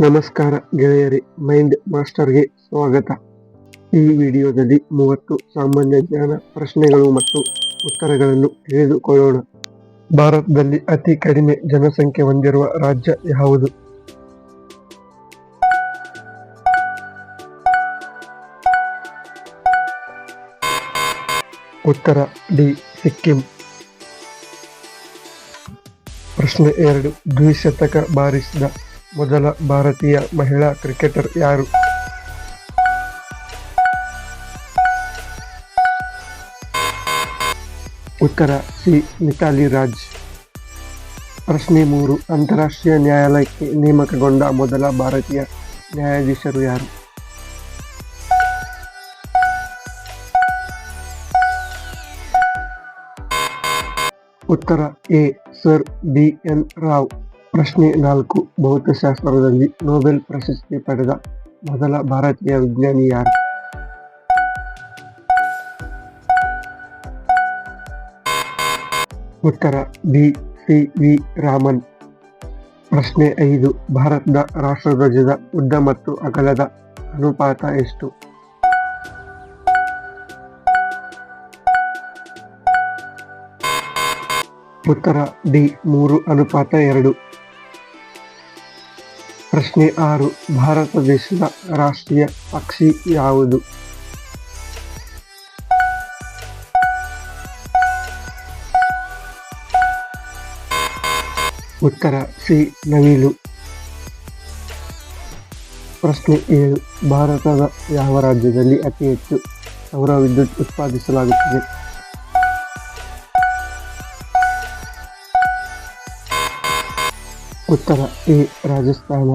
ನಮಸ್ಕಾರ ಗೆಳೆಯರಿ, ಮೈಂಡ್ ಮಾಸ್ಟರ್ಗೆ ಸ್ವಾಗತ. ಈ ವಿಡಿಯೋದಲ್ಲಿ ಮೂವತ್ತು ಸಾಮಾನ್ಯ ಜ್ಞಾನ ಪ್ರಶ್ನೆಗಳು ಮತ್ತು ಉತ್ತರಗಳನ್ನು ತಿಳಿದುಕೊಳ್ಳೋಣ. ಭಾರತದಲ್ಲಿ ಅತಿ ಕಡಿಮೆ ಜನಸಂಖ್ಯೆ ಹೊಂದಿರುವ ರಾಜ್ಯ ಯಾವುದು? ಉತ್ತರ, ಡಿ, ಸಿಕ್ಕಿಂ. ಪ್ರಶ್ನೆ ಎರಡು, ದ್ವಿಶತಕ ಬಾರಿಸಿದ ಮೊದಲ ಭಾರತೀಯ ಮಹಿಳಾ ಕ್ರಿಕೆಟರ್ ಯಾರು? ಉತ್ತರ ಸಿ. ಮಿತಾಲಿ ರಾಜ್. ಪ್ರಶ್ನೆ ಮೂರು. ಅಂತಾರಾಷ್ಟ್ರೀಯ ನ್ಯಾಯಾಲಯಕ್ಕೆ ನೇಮಕಗೊಂಡ ಮೊದಲ ಭಾರತೀಯ ನ್ಯಾಯಾಧೀಶರು ಯಾರು? ಉತ್ತರ A. Sir B. N. Rau. ಪ್ರಶ್ನೆ ನಾಲ್ಕು. ಭೌತಶಾಸ್ತ್ರದಲ್ಲಿ ನೊಬೆಲ್ ಪ್ರಶಸ್ತಿ ಪಡೆದ ಮೊದಲ ಭಾರತೀಯ ವಿಜ್ಞಾನಿ ಯಾರು? ಉತ್ತರ, ಬಿ. ಸಿ. ವಿ. ರಾಮನ್. ಪ್ರಶ್ನೆ ಐದು. ಭಾರತದ ರಾಷ್ಟ್ರಧ್ವಜದ ಉದ್ದ ಮತ್ತು ಅಗಲದ ಅನುಪಾತ ಎಷ್ಟು? ಉತ್ತರ ಡಿ ಮೂರು. ಅನುಪಾತ ಎರಡು. ಪ್ರಶ್ನೆ ಆರು. ಭಾರತ ದೇಶದ ರಾಷ್ಟ್ರೀಯ ಪಕ್ಷಿ ಯಾವುದು? ಉತ್ತರ ಸಿ. ನವಿಲು. ಪ್ರಶ್ನೆ ಏಳು. ಭಾರತದ ಯಾವ ರಾಜ್ಯದಲ್ಲಿ ಅತಿ ಹೆಚ್ಚು ಸೌರ ವಿದ್ಯುತ್ ಉತ್ಪಾದಿಸಲಾಗುತ್ತದೆ? ಉತ್ತರ ಎ ರಾಜಸ್ಥಾನ.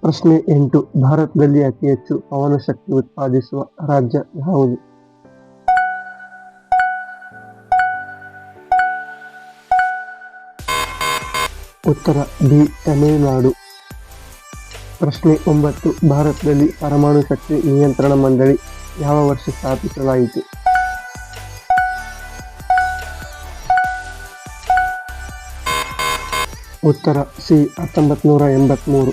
ಪ್ರಶ್ನೆ ಎಂಟು, ಭಾರತದಲ್ಲಿ ಅತಿ ಹೆಚ್ಚು ಪವನ ಶಕ್ತಿ ಉತ್ಪಾದಿಸುವ ರಾಜ್ಯ ಯಾವುದು? ಉತ್ತರ ಬಿ, ತಮಿಳುನಾಡು. ಪ್ರಶ್ನೆ ಒಂಬತ್ತು, ಭಾರತದಲ್ಲಿ ಪರಮಾಣು ಶಕ್ತಿ ನಿಯಂತ್ರಣ ಮಂಡಳಿ ಯಾವ ವರ್ಷ ಸ್ಥಾಪಿಸಲಾಯಿತು? ಉತ್ತರ ಸಿ ಹತ್ತೊಂಬತ್ತು ನೂರ ಎಂಬತ್ಮೂರು.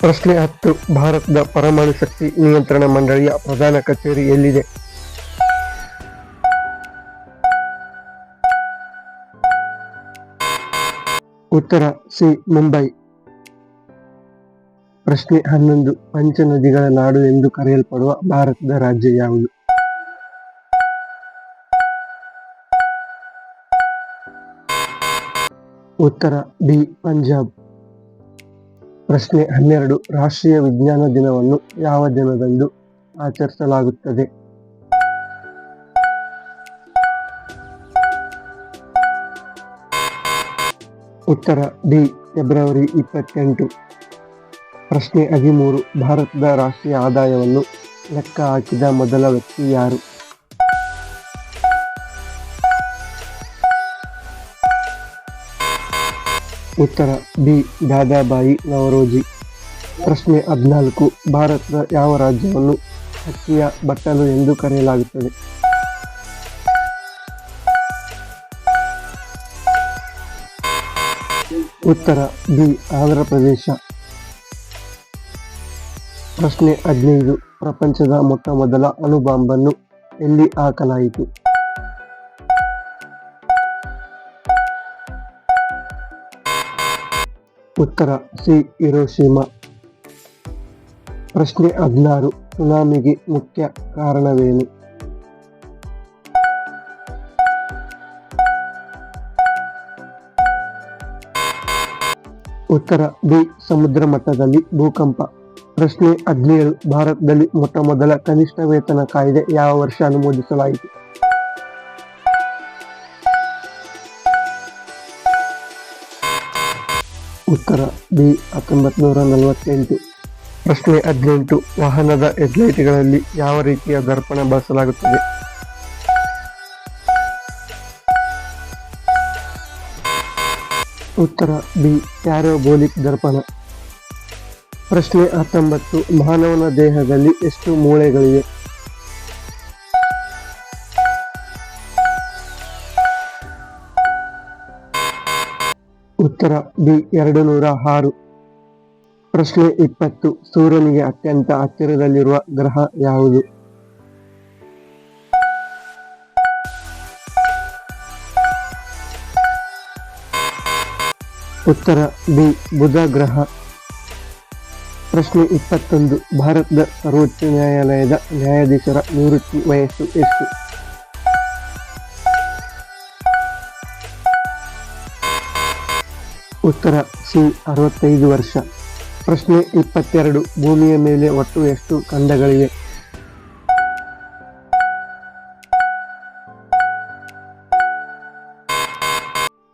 ಪ್ರಶ್ನೆ ಹತ್ತು, ಭಾರತದ ಪರಮಾಣು ಶಕ್ತಿ ನಿಯಂತ್ರಣ ಮಂಡಳಿಯ ಪ್ರಧಾನ ಕಚೇರಿ ಎಲ್ಲಿದೆ? ಉತ್ತರ ಸಿ, ಮುಂಬೈ. ಪ್ರಶ್ನೆ ಹನ್ನೊಂದು ಪಂಚನದಿಗಳ ನಾಡು ಎಂದು ಕರೆಯಲ್ಪಡುವ ಭಾರತದ ರಾಜ್ಯ ಯಾವುದು? ಉತ್ತರ ಬಿ ಪಂಜಾಬ್. ಪ್ರಶ್ನೆ ಹನ್ನೆರಡು, ರಾಷ್ಟ್ರೀಯ ವಿಜ್ಞಾನ ದಿನವನ್ನು ಯಾವ ದಿನದಂದು ಆಚರಿಸಲಾಗುತ್ತದೆ? ಉತ್ತರ ಡಿ, ಫೆಬ್ರವರಿ ಇಪ್ಪತ್ತೆಂಟು. ಪ್ರಶ್ನೆ ಹದಿಮೂರು, ಭಾರತದ ರಾಷ್ಟ್ರೀಯ ಆದಾಯವನ್ನು ಲೆಕ್ಕ ಹಾಕಿದ ಮೊದಲ ವ್ಯಕ್ತಿ ಯಾರು? ಉತ್ತರ ಬಿ. ದಾದಾಬಾಯಿ ನವರೋಜಿ. ಪ್ರಶ್ನೆ ಹದಿನಾಲ್ಕು. ಭಾರತದ ಯಾವ ರಾಜ್ಯವನ್ನು ಅಕ್ಕಿಯ ಬಟ್ಟಲು ಎಂದು ಕರೆಯಲಾಗುತ್ತದೆ? ಉತ್ತರ ಬಿ. ಆಂಧ್ರ ಪ್ರದೇಶ ಪ್ರಶ್ನೆ ಹದಿನೈದು. ಪ್ರಪಂಚದ ಮೊಟ್ಟ ಮೊದಲ ಅಣುಬಾಂಬನ್ನು ಎಲ್ಲಿ ಹಾಕಲಾಯಿತು? ಉತ್ತರ, ಸಿ, ಹಿರೋಶಿಮಾ. ಪ್ರಶ್ನೆ ಹದಿನಾರು, ಸುನಾಮಿಗೆ ಮುಖ್ಯ ಕಾರಣವೇನು? ಉತ್ತರ, ಬಿ, ಸಮುದ್ರ ಮಟ್ಟದಲ್ಲಿ ಭೂಕಂಪ. ಪ್ರಶ್ನೆ ಹದಿನೇಳು, ಭಾರತದಲ್ಲಿ ಮೊಟ್ಟಮೊದಲ ಕನಿಷ್ಠ ವೇತನ ಕಾಯ್ದೆ ಯಾವ ವರ್ಷ ಅನುಮೋದಿಸಲಾಯಿತು? ಉತ್ತರ ಬಿ ಹತ್ತೊಂಬತ್ತು ನೂರ ನಲವತ್ತೆಂಟು. ಪ್ರಶ್ನೆ ಹದಿನೆಂಟು, ವಾಹನದ ಹೆಡ್ಲೈಟ್ಗಳಲ್ಲಿ ಯಾವ ರೀತಿಯ ದರ್ಪಣ ಬಳಸಲಾಗುತ್ತದೆ? ಉತ್ತರ ಬಿ, ಪ್ಯಾರೋಬೋಲಿಕ್ ದರ್ಪಣ. ಪ್ರಶ್ನೆ ಹತ್ತೊಂಬತ್ತು, ಮಾನವನ ದೇಹದಲ್ಲಿ ಎಷ್ಟು ಮೂಳೆಗಳಿವೆ? ಉತ್ತರ ಬಿ, ಎರಡು ನೂರ ಆರು. ಪ್ರಶ್ನೆ ಇಪ್ಪತ್ತು. ಸೂರ್ಯನಿಗೆ ಅತ್ಯಂತ ಹತ್ತಿರದಲ್ಲಿರುವ ಗ್ರಹ ಯಾವುದು? ಉತ್ತರ ಬಿ, ಬುಧ ಗ್ರಹ. ಪ್ರಶ್ನೆ ಇಪ್ಪತ್ತೊಂದು. ಭಾರತದ ಸರ್ವೋಚ್ಚ ನ್ಯಾಯಾಲಯದ ನ್ಯಾಯಾಧೀಶರ ನಿವೃತ್ತಿ ವಯಸ್ಸು ಎಷ್ಟು? ಉತ್ತರ ಸಿ, ಅರವತ್ತೈದು ವರ್ಷ. ಪ್ರಶ್ನೆ ಇಪ್ಪತ್ತೆರಡು, ಭೂಮಿಯ ಮೇಲೆ ಒಟ್ಟು ಎಷ್ಟು ಖಂಡಗಳಿವೆ?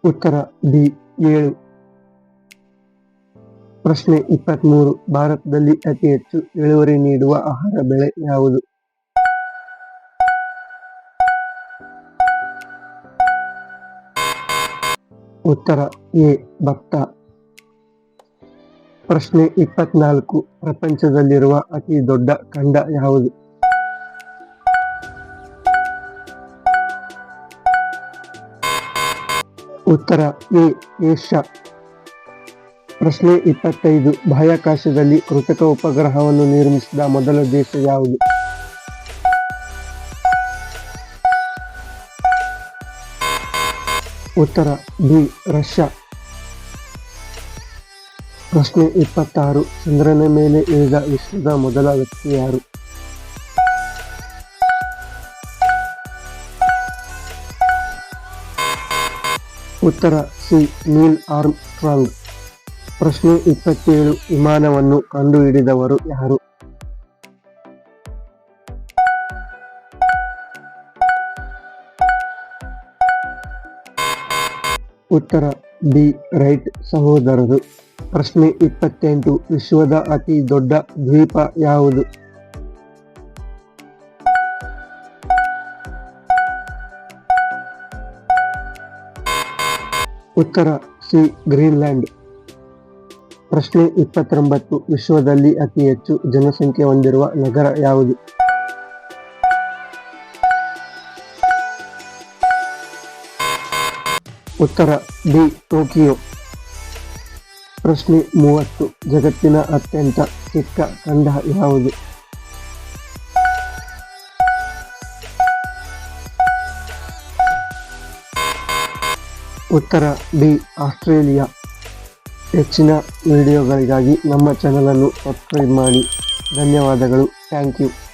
ಉತ್ತರ ಬಿ, ಏಳು. ಪ್ರಶ್ನೆ ಇಪ್ಪತ್ಮೂರು, ಭಾರತದಲ್ಲಿ ಅತಿ ಹೆಚ್ಚು ಇಳುವರಿ ನೀಡುವ ಆಹಾರ ಬೆಳೆ ಯಾವುದು? ಉತ್ತರ ಎ ಭತ್ತ ಪ್ರಶ್ನೆ ಇಪ್ಪತ್ನಾಲ್ಕು. ಪ್ರಪಂಚದಲ್ಲಿರುವ ಅತಿ ದೊಡ್ಡ ಖಂಡ ಯಾವುದು? ಉತ್ತರ ಎ, ಏಷ್ಯಾ. ಪ್ರಶ್ನೆ ಇಪ್ಪತ್ತೈದು. ಬಾಹ್ಯಾಕಾಶದಲ್ಲಿ ಕೃತಕ ಉಪಗ್ರಹವನ್ನು ನಿರ್ಮಿಸಿದ ಮೊದಲ ದೇಶ ಯಾವುದು? ಉತ್ತರ ಬಿ, ರಷ್ಯಾ. ಪ್ರಶ್ನೆ ಇಪ್ಪತ್ತಾರು. ಚಂದ್ರನ ಮೇಲೆ ಇಳಿದ ವಿಶ್ವದ ಮೊದಲ ವ್ಯಕ್ತಿ ಯಾರು? ಉತ್ತರ ಸಿ, ನೀಲ್ ಆರ್ಮ್ ಸ್ಟ್ರಾಂಗ್ ಪ್ರಶ್ನೆ ಇಪ್ಪತ್ತೇಳು. ವಿಮಾನವನ್ನು ಕಂಡುಹಿಡಿದವರು ಯಾರು? ಉತ್ತರ ಬಿ ರೈಟ್ ಸಹೋದರರು. ಪ್ರಶ್ನೆ ಇಪ್ಪತ್ತೆಂಟು, ವಿಶ್ವದ ಅತಿ ದೊಡ್ಡ ದ್ವೀಪ ಯಾವುದು? ಉತ್ತರ ಸಿ, ಗ್ರೀನ್ಲ್ಯಾಂಡ್. ಪ್ರಶ್ನೆ ಇಪ್ಪತ್ತೊಂಬತ್ತು, ವಿಶ್ವದಲ್ಲಿ ಅತಿ ಹೆಚ್ಚು ಜನಸಂಖ್ಯೆ ಹೊಂದಿರುವ ನಗರ ಯಾವುದು? ಉತ್ತರ ಡಿ, ಟೋಕಿಯೋ. ಪ್ರಶ್ನೆ ಮೂವತ್ತು. ಜಗತ್ತಿನ ಅತ್ಯಂತ ಚಿಕ್ಕ ಖಂಡ ಯಾವುದು? ಉತ್ತರ ಬಿ ಆಸ್ಟ್ರೇಲಿಯಾ. ಹೆಚ್ಚಿನ ವಿಡಿಯೋಗಳಿಗಾಗಿ ನಮ್ಮ ಚಾನಲನ್ನು ಸಬ್ಸ್ಕ್ರೈಬ್ ಮಾಡಿ. ಧನ್ಯವಾದಗಳು. Thank you.